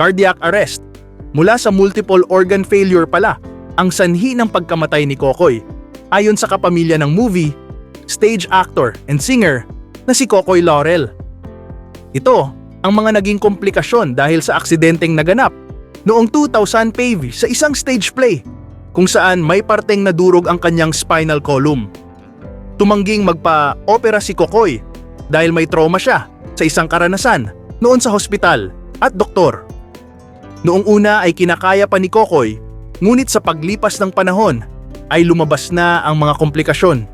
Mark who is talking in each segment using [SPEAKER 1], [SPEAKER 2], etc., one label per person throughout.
[SPEAKER 1] cardiac arrest. Mula sa multiple organ failure pala ang sanhi ng pagkamatay ni Kokoy. Ayon sa kapamilya ng movie, stage actor and singer na si Kokoy Laurel. Ito ang mga naging komplikasyon dahil sa aksidenteng naganap noong 2000 PAV sa isang stage play kung saan may parteng nadurog ang kanyang spinal column. Tumangging magpa-opera si Kokoy dahil may trauma siya sa isang karanasan noon sa hospital at doktor. Noong una ay kinakaya pa ni Kokoy, ngunit sa paglipas ng panahon ay lumabas na ang mga komplikasyon.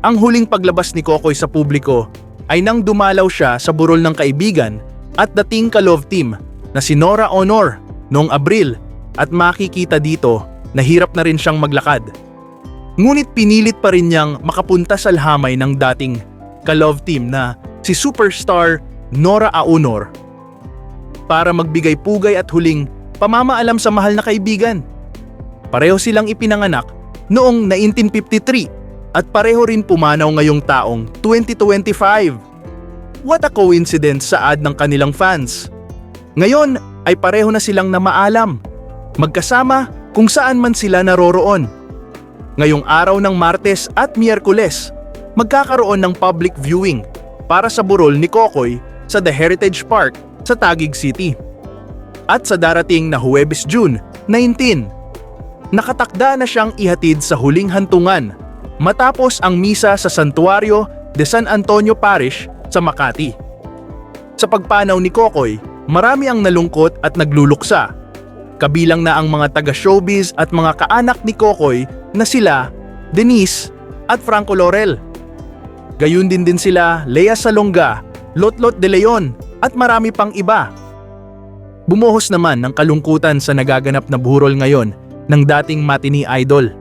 [SPEAKER 1] Ang huling paglabas ni Kokoy sa publiko ay nang dumalaw siya sa burol ng kaibigan at dating ka-love team na si Nora Honor noong Abril at makikita dito na hirap na rin siyang maglakad. Ngunit pinilit pa rin niyang makapunta sa alhamay ng dating ka-love team na si superstar Nora Aunor para magbigay pugay at huling pamamaalam sa mahal na kaibigan. Pareho silang ipinanganak noong 1953 at pareho rin pumanaw ngayong taong 2025. What a coincidence sa ad ng kanilang fans. Ngayon ay pareho na silang namaalam. Magkasama kung saan man sila naroroon. Ngayong araw ng Martes at Miyerkules, magkakaroon ng public viewing para sa burol ni Kokoy sa The Heritage Park sa Taguig City. At sa darating na Huwebes June 19, nakatakda na siyang ihatid sa huling hantungan matapos ang misa sa Santuario de San Antonio Parish sa Makati. Sa pagpanaw ni Kokoy, marami ang nalungkot at nagluluksa. Kabilang na ang mga taga-showbiz at mga kaanak ni Kokoy na sila Denise at Franco Laurel. Gayun din din sila Lea Salonga, Lotlot de Leon at marami pang iba. Bumuhos naman ng kalungkutan sa nagaganap na burol ngayon ng dating matini idol.